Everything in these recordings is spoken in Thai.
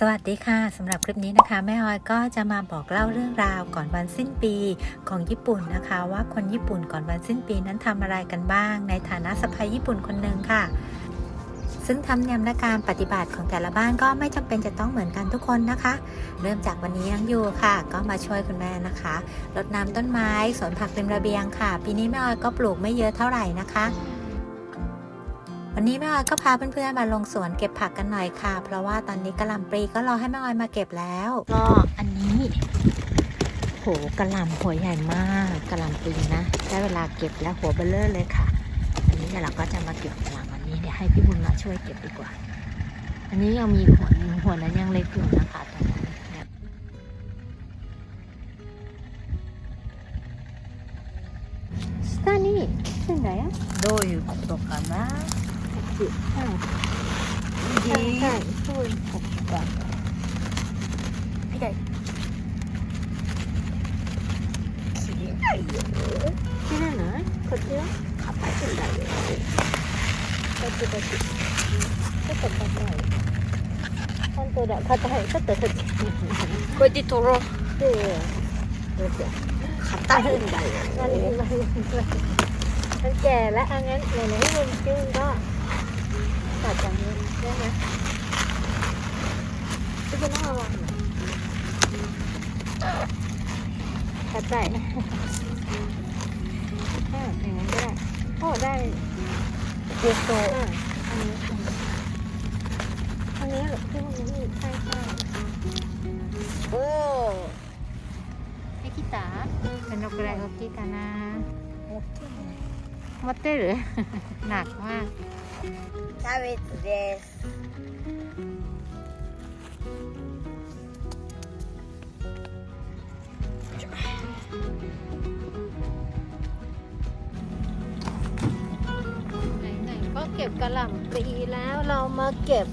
สวัสดีค่ะสำหรับคลิปนี้นะคะ แม่ออยก็จะมาบอกเล่าเรื่องราวก่อนวันสิ้นปีของญี่ปุ่นนะคะ ว่าคนญี่ปุ่นก่อนวันสิ้นปีนั้นทำอะไรกันบ้าง ในฐานะสะพายญี่ปุ่นคนหนึ่งค่ะ ซึ่งทำเนียมและการปฏิบัติของแต่ละบ้านก็ไม่จำเป็นจะต้องเหมือนกันทุกคนนะคะ เริ่มจากวันนี้น้องยูค่ะ ก็มาช่วยคุณแม่นะคะรดน้ำต้นไม้สวนผักริมระเบียงค่ะ ปีนี้แม่ออยก็ปลูกไม่เยอะเท่าไหร่นะคะ วันนี้แม่ออยก็พาเพื่อนๆมาลงสวนเก็บผักกันหน่อยค่ะ เพราะว่าตอนนี้กระหล่ำปลีก็รอให้แม่ออยมาเก็บแล้ว ก็อันนี้โหกระหล่ำหัวใหญ่มากกระหล่ำปลีนะได้เวลาเก็บแล้วหัวเบลเลอร์เลยค่ะ อันนี้เดี๋ยวเราก็จะมาเก็บกระหล่ำอันนี้เดี๋ยวให้พี่บุญมาช่วยเก็บดีกว่า อันนี้ยังมีหัวหนึ่งหัวนั้นยังเล็กอยู่นะคะตรงนั้นเนี่ย下に来てんだよ。どういうことかな สิบห้าใช่ใช่คูณหกสิบบาทพี่ไก่ขี่ได้เยอะใช่ไหมคนที่ขับไปถึงได้เยอะไปจุดไปจุดก็ตกไปได้ขั้นตัวเด็กขั้นตัวเด็ขั้นตัวเด็กก๋วยเตี๋ยวโรเดี๋ยเลยขับใต้ขึ้นได้นั่นเองนั่นแก่แล้วงั้นไหนๆลุงจึงก็ตัดอย่างนี้ได้ไหมที่คุณต้องระวังหน่อยตัดใจเอออย่างนั้นก็ได้โอ้ได้ えっと อ่าอันนี้อันนี้เหรอที่มันนี่ใช่ใช่ おおให้きたเป็นนกอะไรก็きたな持ってる หนักมาก キャベツですไหนๆก็เก็บกระหล่ำปลีแล้วเรามาเก็บ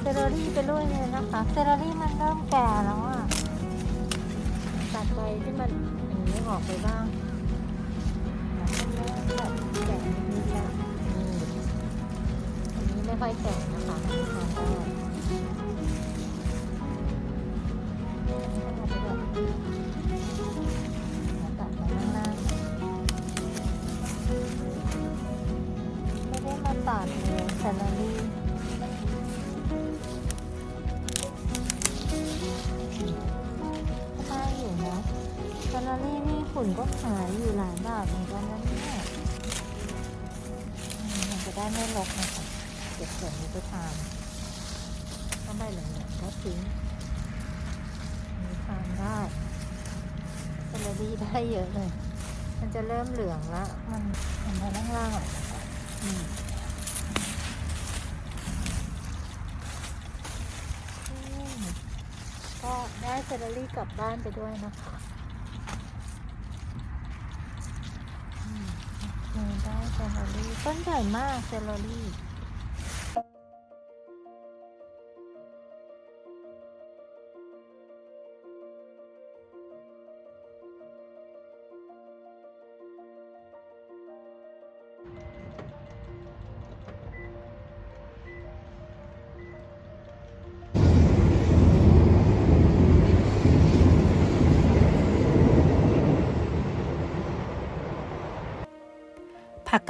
เซลลรี่ไปด้วยเลยนะคะเซลลรี่มันเริ่มแก่แล้วอ่ะตัดใบที่มันอย่างนี้ออกไปบ้างมันเริ่มแบบแก่ ค่อยแก่นะคะอันนี้ทาได้เอาไปด้วยแล้วตัดไปข้างล่างไม่ได้มาตัดเลยแซลลารี่ก็ได้อยู่นะแซลลารี่นี่ฝุ่นก็ขายอยู่หลายบาทเหมือนกันนะเนี่ยอืมมันจะได้ไม่รกนะคะ ก็บส่วนนี้ไปทานถ้าไม่เหลืองๆก็ทิ้งอันนี้ทานได้แซลลารี่ได้เยอะเลย มันจะเริ่มเหลืองล้วมันมันไปล่างๆอะอืมอืมก็ได้เซลลารี่กลับบ้านไปด้วยนะคะอืมได้เซลลารี่ต้นใหญ่มากเซลล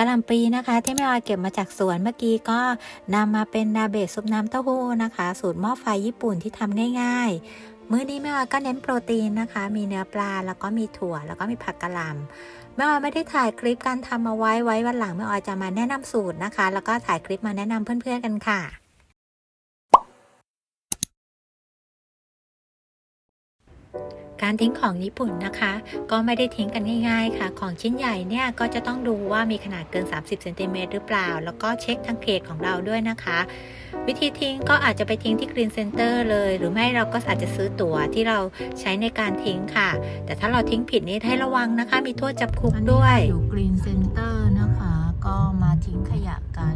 ะหล่ำปีนะคะที่แม่ออยเก็บมาจากสวนเมื่อกี้ก็นำมาเป็นนาเบะซุปน้ำเต้าหู้นะคะ สูตรหม้อไฟญี่ปุ่นที่ทำง่าย ๆ มื้อนี้แม่ออยก็เน้นโปรตีนนะคะ มีเนื้อปลาแล้วก็มีถั่ว แล้วก็มีผักกะหล่ำแม่ออยไม่ได้ถ่ายคลิปการทำเอาไว้ไว้วันหลังแม่ออยจะมาแนะนำสูตรนะคะ แล้วก็ถ่ายคลิปมาแนะนำเพื่อนๆกันค่ะ การทิ้งของญี่ปุ่นนะคะ ก็ไม่ได้ทิ้งกันง่าย ๆ ค่ะ ของชิ้นใหญ่เนี่ยก็จะต้องดูว่ามีขนาดเกิน 30เซนติเมตรหรือเปล่า แล้วก็เช็คทางเพจของเราด้วยนะคะ วิธีทิ้งก็อาจจะไปทิ้งที่ Green Center เลย หรือไม่เราก็อาจจะซื้อตั๋วที่เราใช้ในการทิ้งค่ะ แต่ถ้าเราทิ้งผิดนี่ให้ระวังนะคะ มีโทษจำคุกด้วยอยู่ Green Center นะคะ ก็มาทิ้งขยะกัน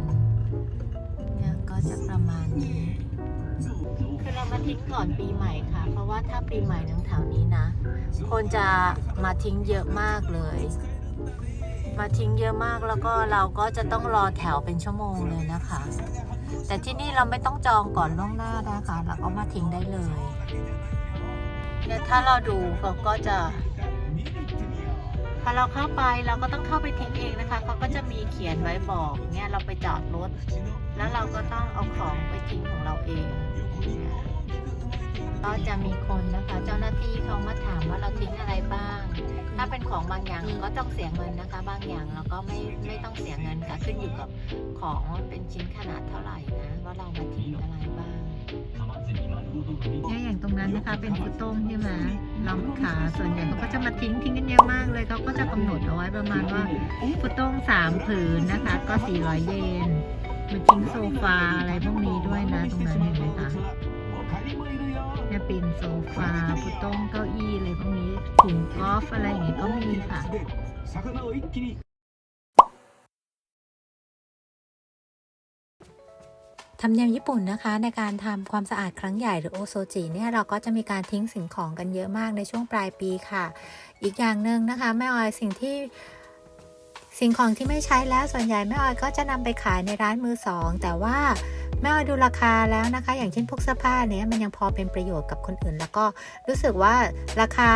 มาทิ้งก่อนปีใหม่ค่ะ เพราะว่าถ้าปีใหม่ทั้งแถวนี้นะ คนจะมาทิ้งเยอะมากเลย มาทิ้งเยอะมากแล้วก็เราก็จะต้องรอแถวเป็นชั่วโมงเลยนะคะ แต่ที่นี่เราไม่ต้องจองก่อนล่วงหน้านะคะเราก็มาทิ้งได้เลยเดี๋ยวถ้าเราดูเขาก็จะพอเราเข้าไปเราก็ต้องเข้าไปทิ้งเองนะคะเขาก็จะมีเขียนไว้บอกเนี่ยเราไปจอดรถ แล้วเราก็ต้องเอาของไปทิ้งของเราเอง ก็จะมีคนนะคะ เจ้าหน้าที่เขามาถามว่าเราทิ้งอะไรบ้าง ถ้าเป็นของบางอย่างก็ต้องเสียเงินนะคะ บางอย่างเราก็ไม่ไม่ต้องเสียเงินค่ะขึ้นอยู่กับของว่าเป็นชิ้นขนาดเท่าไหร่นะว่าเรามาทิ้งอะไรบ้างเนี่ยอย่างตรงนั้นนะคะเป็นฟุตต้มใช่ไหมเราขาส่วนใหญ่เขาก็จะมาทิ้งทิ้งกันเยอะมากเลยเขาก็จะกำหนดเอาไว้ประมาณว่าฟุตต้มสามผืนนะคะ ก็400เยนมาทิ้งโซฟาอะไรพวกนี้ด้วยนะตรงนั้นเห็นไหมคะ จะเป็นโซฟาผู้ต้งเก้าอี้อะไรพวกนี้ถุงกอฟอะไรอย่างเงี้ยก็มีค่ะทำเนียมญี่ปุ่นนะคะในการทำความสะอาดครั้งใหญ่หรือโอโซจิเนี่ยเราก็จะมีการทิ้งสิ่งของกันเยอะมากในช่วงปลายปีค่ะ อีกอย่างหนึ่งนะคะแม่ออยสิ่งที่สิ่งของที่ไม่ใช้แล้วส่วนใหญ่แม่ออยก็จะนำไปขายในร้านมือสอง แต่ว่า แม่ออยดูราคาแล้วนะคะ อย่างเช่นพวกเสื้อผ้าเนี้ยมันยังพอเป็นประโยชน์กับคนอื่น แล้วก็รู้สึกว่าราคา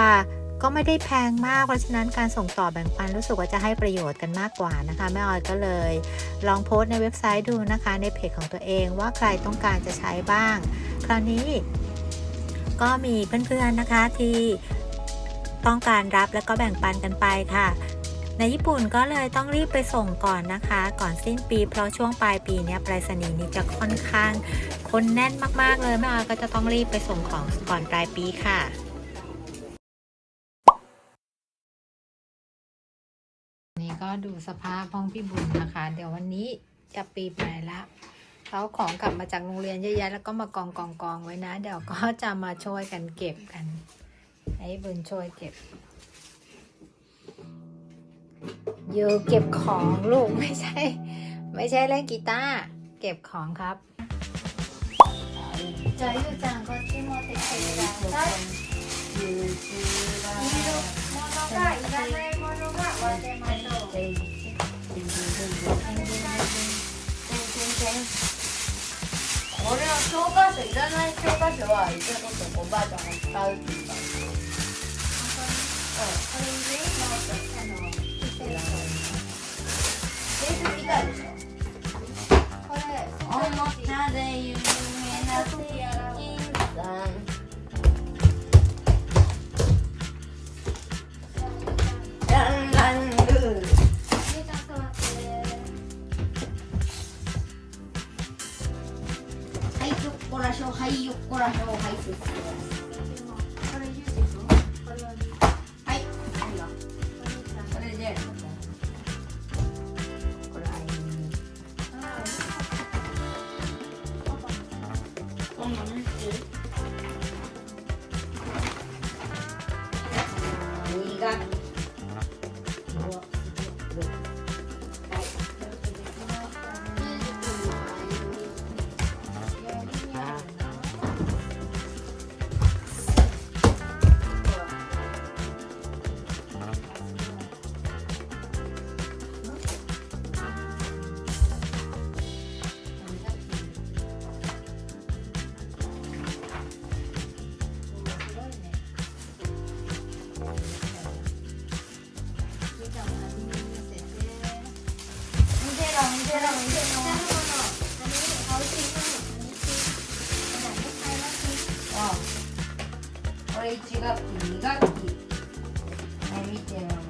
ก็ไม่ได้แพงมาก เพราะฉะนั้นการส่งต่อแบ่งปันรู้สึกว่าจะให้ประโยชน์กันมากกว่านะคะแม่ออยก็เลย ลองโพสต์ในเว็บไซต์ดูนะคะ ในเพจของตัวเองว่าใครต้องการจะใช้บ้าง คราวนี้ก็มีเพื่อนๆนะคะที่ต้องการรับแล้วก็แบ่งปันกันไปค่ะ ในญี่ปุ่นก็เลยต้องรีบไปส่งก่อนนะคะ ก่อนสิ้นปี เพราะช่วงปลายปีเนี้ยไปรษณีย์นี้จะค่อนข้างคนแน่นมากๆเลยแม่ออยก็จะต้องรีบไปส่งของก่อนปลายปีค่ะนี่ก็ดูสภาพห้องพี่บุญนะคะ เดี๋ยววันนี้จะปีใหม่ละเขาของกลับมาจากโรงเรียนเยอะแยะแล้วก็มากองกองกองไว้นะ เดี๋ยวก็จะมาช่วยกันเก็บกัน ให้บุญช่วยเก็บ ยเก็บของลูกไม่ใช่ ไม่ใช่เล่นกีตาร์เก็บของครับจะยูจังก็ที่โมติเกะได้いるものがいらないものがわてましょう。これは教科書いらない教科書は一応ちょっとおばあちゃんが使うって言ったんですよこれにね、 なこれ1学期2学期はい見てろ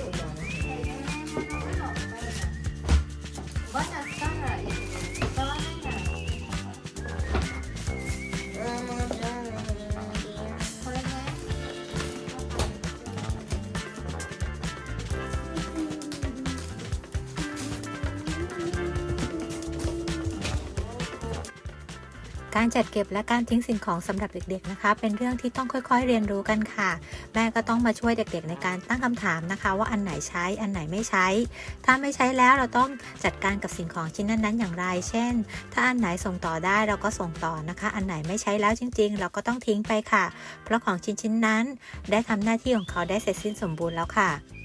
การจัดเก็บและการทิ้งสิ่งของสำหรับเด็กๆนะคะ เป็นเรื่องที่ต้องค่อยๆเรียนรู้กันค่ะ แม่ก็ต้องมาช่วยเด็กๆ ในการตั้งคำถามนะคะ ว่าอันไหนใช้อันไหนไม่ใช้ ถ้าไม่ใช้แล้วเราต้องจัดการกับสิ่งของชิ้นนั้นๆ อย่างไร เช่น ถ้าอันไหนส่งต่อได้เราก็ส่งต่อนะคะ อันไหนไม่ใช้แล้วจริง ๆ เราก็ต้องทิ้งไปค่ะ เพราะของชิ้นๆนั้น ได้ทำหน้าที่ของเขาได้เสร็จสิ้นสมบูรณ์แล้วค่ะ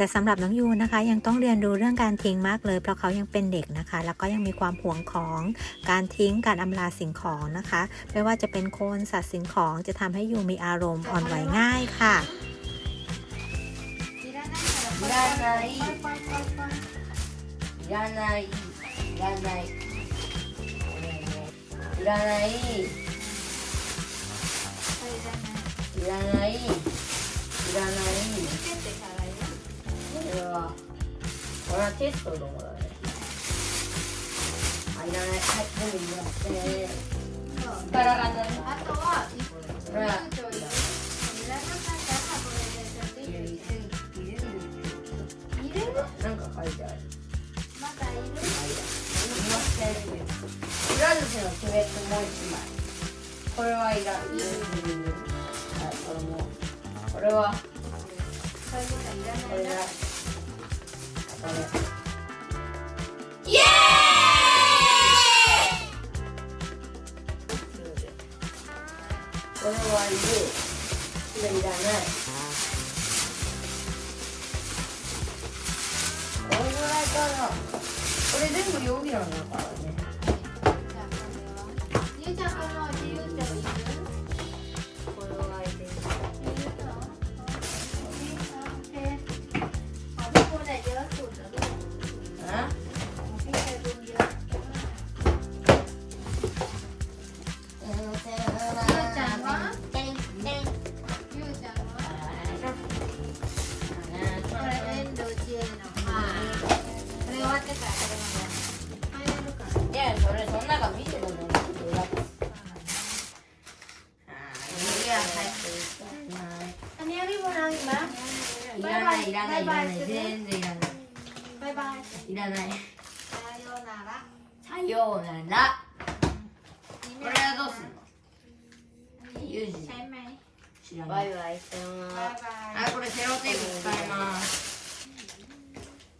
แต่สำหรับน้องยูนะคะ ยังต้องเรียนรู้เรื่องการทิ้งมากเลย เพราะเขายังเป็นเด็กนะคะ แล้วก็ยังมีความหวงของการทิ้งการอำลาสิ่งของนะคะ ไม่ว่าจะเป็นคนสัตว์สิ่งของจะทำให้ยูมีอารมณ์อ่อนไหวง่ายค่ะ いらないいらないいらないいらないいらないいらないこ これはテストのもだねあいらないはい全部いらってバラがねあとはこれなんか書いてある。まだいる。も一枚。これはいらん。はい、これも。これは。これいらない。なこれイエこれはいる。これいらない。これぐらいかな。これ全部容疑なんだからね。らないいらないいらない全然いらない บ๊ายบาย いらないさようならさようならこれはどうすんのユージ ใช่ไหม 知らないバイバイさようならบ๊ายบาย あこれセロテープ使います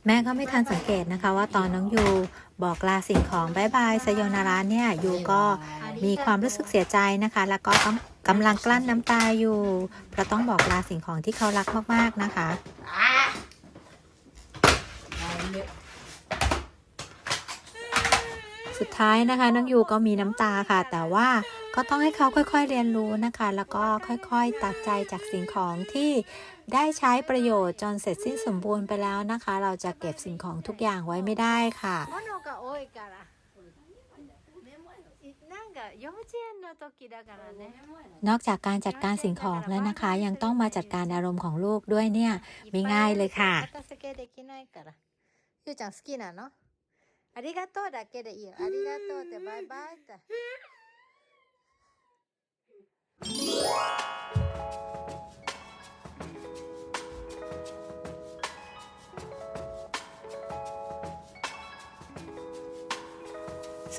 แม่ก็ไม่ทันสังเกตนะคะ ว่าตอนน้องยูบอกลาสิ่งของบายบายสยนาราเนี่ยยูก็มีความรู้สึกเสียใจนะคะ แล้วก็กำ กำลังกลั้นน้ำตาอยู่ เพราะต้องบอกลาสิ่งของที่เขารักมากๆนะคะสุดท้ายนะคะน้องยูก็มีน้ำตาค่ะ แต่ว่าก็ต้องให้เขาค่อยๆเรียนรู้นะคะ แล้วก็ค่อยๆตัดใจจากสิ่งของที่ได้ใช้ประโยชน์จนเสร็จสิ้นสมบูรณ์ไปแล้วนะคะ เราจะเก็บสิ่งของทุกอย่างไว้ไม่ได้ค่ะ นอกจากการจัดการสิ่งของแล้วนะคะ ยังต้องมาจัดการอารมณ์ของลูกด้วยเนี่ย ไม่ง่ายเลยค่ะ 片付けできないからゆうちゃん好きなのありがとうだけでいいよありがとうってバイバイって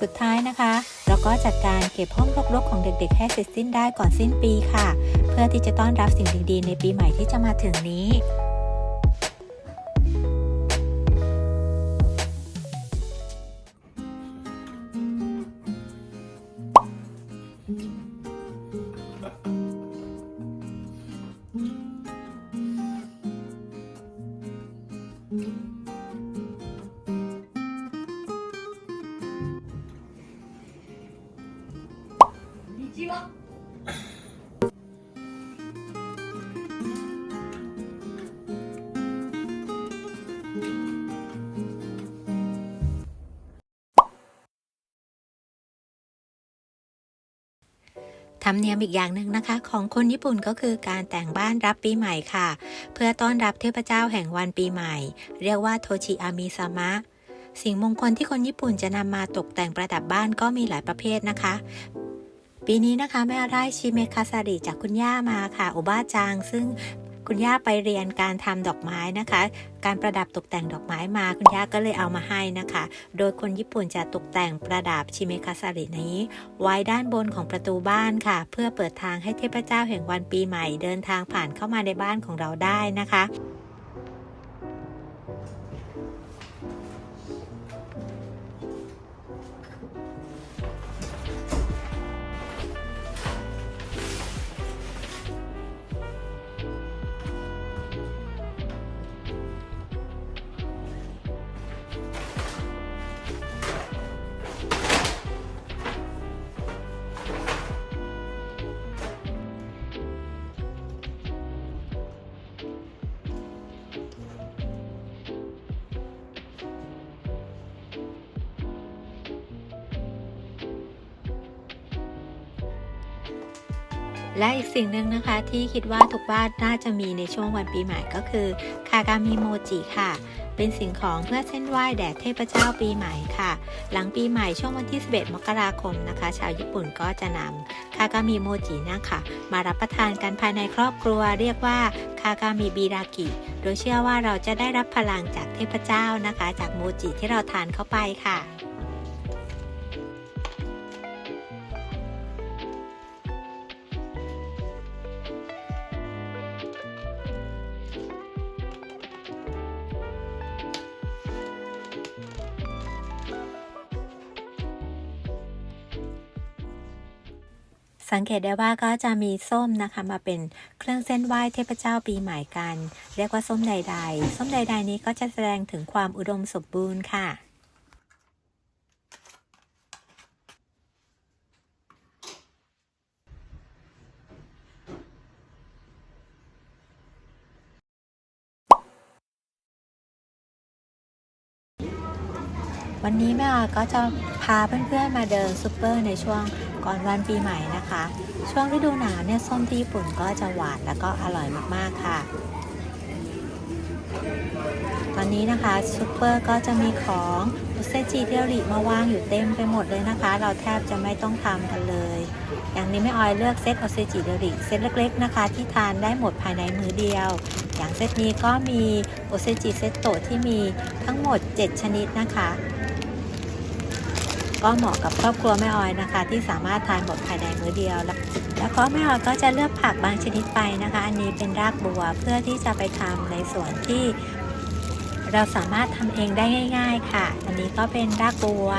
สุดท้ายนะคะ เราก็จัดการเก็บห้องรกๆของเด็กๆ ให้เสร็จสิ้นได้ก่อนสิ้นปีค่ะ เพื่อที่จะต้อนรับสิ่งดีๆ ในปีใหม่ที่จะมาถึงนี้ ชีวะเนียมอีกอย่างหนึ่งนะคะ ของคนญี่ปุ่นก็คือการแต่งบ้านรับปีใหม่ค่ะ เพื่อต้อนรับเทพเจ้าแห่งวันปีใหม่ เรียกว่าโทชิอามิซามะ สิ่งมงคลที่คนญี่ปุ่นจะนำมาตกแต่งประดับบ้านก็มีหลายประเภทนะคะ ปีนี้นะคะแม่ได้ชิเมคาซาริจากคุณย่ามาค่ะโอบาจังซึ่งคุณย่าไปเรียนการทำดอกไม้นะคะ การประดับตกแต่งดอกไม้มาคุณย่าก็เลยเอามาให้นะคะ โดยคนญี่ปุ่นจะตกแต่งประดับชิเมคาซารินี้ ไว้ด้านบนของประตูบ้านค่ะ เพื่อเปิดทางให้เทพเจ้าแห่งวันปีใหม่ เดินทางผ่านเข้ามาในบ้านของเราได้นะคะ และอีกสิ่งหนึ่งนะคะที่คิดว่าทุกบ้านน่าจะมีในช่วงวันปีใหม่ก็คือคากามิโมจิค่ะ เป็นสิ่งของเพื่อเส้นไหว้แด่เทพเจ้าปีใหม่ค่ะ หลังปีใหม่ช่วงวันที่ 11 มกราคมนะคะ ชาวญี่ปุ่นก็จะนำคากามิโมจินะคะมารับประทานกันภายในครอบครัวเรียกว่าคากามิบิรากิ โดยเชื่อว่าเราจะได้รับพลังจากเทพเจ้านะคะ จากโมจิที่เราทานเข้าไปค่ะ สังเกตได้ว่าก็จะมีส้มนะคะมาเป็นเครื่องเส้นไหว้เทพเจ้าปีใหม่กัน เรียกว่าส้มใด ๆ ส้มใด ๆ นี้ก็จะแสดงถึงความอุดมสมบูรณ์ค่ะวันนี้แม่ออก็จะพาเพื่อนๆมาเดินซูเปอร์ในช่วง ก่อนวันปีใหม่นะคะ ช่วงฤดูหนาวเนี่ยส้มที่ญี่ปุ่นก็จะหวานแล้วก็อร่อยมากๆค่ะ ตอนนี้นะคะซูเปอร์ก็จะมีของอุเซจิเดียริมาวางอยู่เต็มไปหมดเลยนะคะ เราแทบจะไม่ต้องทำกันเลย อย่างนี้แม่ออยเลือกเซตโอเซจิเดียริเซตเล็กๆนะคะ ที่ทานได้หมดภายในมือเดียว อย่างเซตนี้ก็มีโอเซจิเซตโตที่มีทั้งหมด 7 ชนิดนะคะ ก็เหมาะกับครอบครัวแม่ออยนะคะ ที่สามารถทานหมดภายในมื้อเดียวแล้วแล้วก็แม่ออยก็จะเลือกผักบางชนิดไปนะคะ อันนี้เป็นรากบัวเพื่อที่จะไปทำในส่วนที่ เราสามารถทำเองได้ง่าย ๆ ค่ะ อันนี้ก็เป็นรากบัว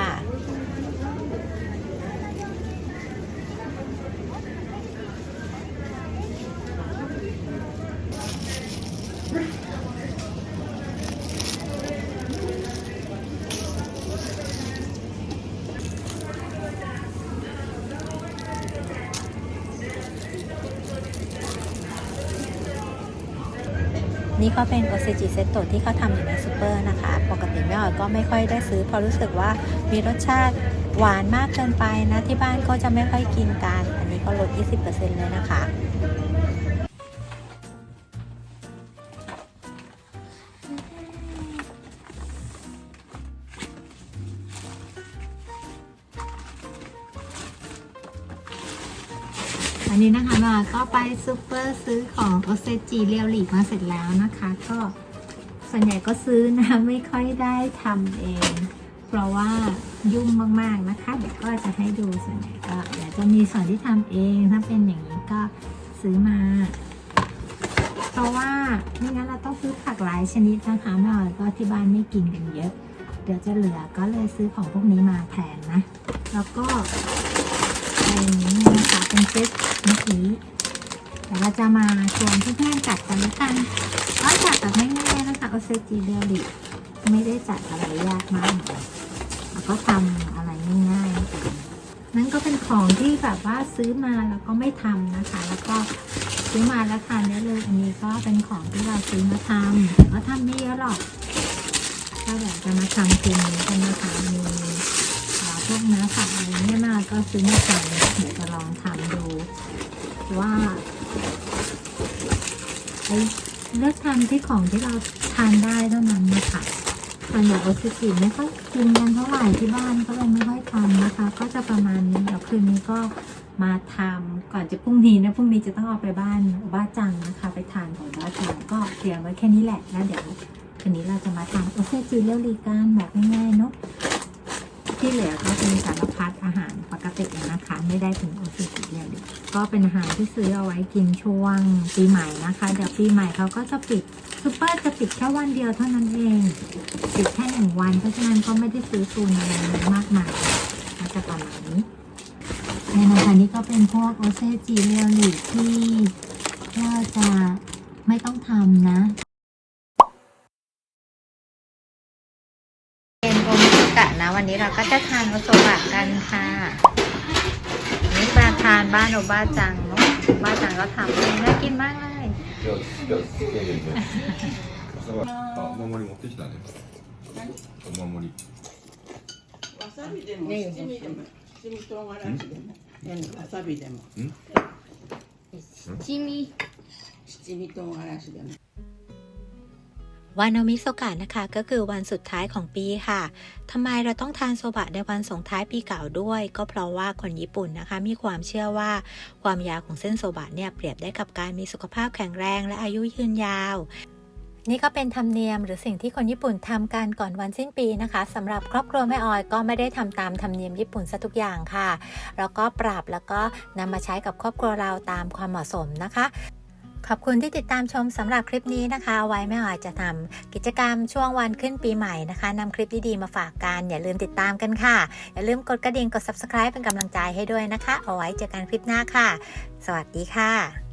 ก็เป็นโอเซจิเซตโตที่เขาทำอยู่ในซูเปอร์นะคะ ปกติแม่ออยก็ไม่ค่อยได้ซื้อเพราะรู้สึกว่ามีรสชาติหวานมากเกินไปนะ ที่บ้านก็จะไม่ค่อยกินกัน อันนี้ก็ลด 20%เลยนะคะ อันนี้นะคะมาก็ไปซูเปอร์ซื้อของโอเซจิเรียวหลีมาเสร็จแล้วนะคะ ก็ส่วนใหญ่ก็ซื้อนะไม่ค่อยได้ทำเอง เพราะว่ายุ่งมากๆนะคะ เดี๋ยวก็จะให้ดูส่วนใหญ่ก็เดี๋ยวจะมีส่วนที่ทำเองถ้าเป็นอย่างนี้ก็ซื้อมา เพราะว่าไม่งั้นเราต้องซื้อผักหลายชนิดนะคะแม่อยก็ที่บ้านไม่กินกันเยอะ เดี๋ยวจะเหลือก็เลยซื้อของพวกนี้มาแทนนะ แล้วก็เป็นนี้นะคะเป็นเซต เมื่อกี้เดี๋ยวเราจะมาชวนเพื่อนๆจัดกันแล้วกันก็จัดแบบง่ายๆนะคะโอเซจิเดลิไม่ได้จัดอะไรยากมากแล้วก็ทำอะไรง่ายๆกันนั่นก็เป็นของที่แบบว่าซื้อมาแล้วก็ไม่ทำนะคะ แล้วก็ซื้อมาแล้วทานได้เลยอันนี้ก็เป็นของที่เราซื้อมาทำแต่ก็ทำไม่เยอะหรอกก็เดี๋ยวจะมาทำคืนนี้กันนะคะมีพวกเนื้อสัตว์อะไรเนี่ยมาก็ซื้อมาทำเดี๋ยวจะลองทำดู ว่าเลือกทำที่ของที่เราทานได้เท่านั้นนะคะส่วนใหญ่โอซิจิไม่ค่อยกินกันเท่าไหร่ที่บ้านก็เลยไม่ค่อยทำนะคะ ก็จะประมาณนี้เดี๋ยวคืนนี้ก็มาทำก่อนจะพรุ่งนี้นะพรุ่งนี้จะต้องเอาไปบ้านบ้าจังนะคะ ไปทานของบ้าจังก็เตรียมไว้แค่นี้แหละแล้วเดี๋ยวคืนนี้เราจะมาทำโอเซจิเรียวรีกันแบบง่ายๆเนาะที่เหลือก็เป็นสารพัดอาหาร ตินะคะ ไม่ได้ถึงโอเซจิเรียก็เป็นอาหารที่ซื้อเอาไว้กินช่วงปีใหม่นะคะ เดี๋ยวปีใหม่เขาก็จะปิดซูเปอร์จะปิดแค่วันเดียวเท่านั้นเองปิดแค่หนึ่งวัน เพราะฉะนั้นก็ไม่ได้ซื้อตุนอะไรมากมายก็จะประมาณนี้ในนะคะนี่ก็เป็นพวกโอเซจิเรียลลีที่เราจะไม่ต้องทำนะเป็นโอมิกะนะ วันนี้เราก็จะทานโอโซบะกันค่ะ ทานบ้านโอบ้าจังเนาะบ้าจังก็ทำเองน่ากินมากเลย いや、いや、いやいやいや。あ、お守り持ってきたね。お守り。わさびでも七味でも七味唐辛子でもわさびでも七味七味唐辛子でも วันโอมิโซกะนะคะ ก็คือวันสุดท้ายของปีค่ะทำไมเราต้องทานโซบะในวันส่งท้ายปีเก่าด้วย ก็เพราะว่าคนญี่ปุ่นนะคะ มีความเชื่อว่าความยาวของเส้นโซบะเนี่ยเปรียบได้กับการมีสุขภาพแข็งแรงและอายุยืนยาวนี่ก็เป็นธรรมเนียมหรือสิ่งที่คนญี่ปุ่นทำกันก่อนวันสิ้นปีนะคะสำหรับครอบครัวแม่ออยก็ไม่ได้ทำตามธรรมเนียมญี่ปุ่นซะทุกอย่างค่ะ แล้วก็ปรับแล้วก็นำมาใช้กับครอบครัวเราตามความเหมาะสมนะคะ ขอบคุณที่ติดตามชมสำหรับคลิปนี้นะคะ ไว้แม่ออยจะทำกิจกรรมช่วงวันขึ้นปีใหม่นะคะนำคลิปดีๆมาฝากกัน อย่าลืมติดตามกันค่ะ อย่าลืมกดกระดิ่งกด subscribe เป็นกำลังใจให้ด้วยนะคะ เอาไว้เจอกันคลิปหน้าค่ะ สวัสดีค่ะ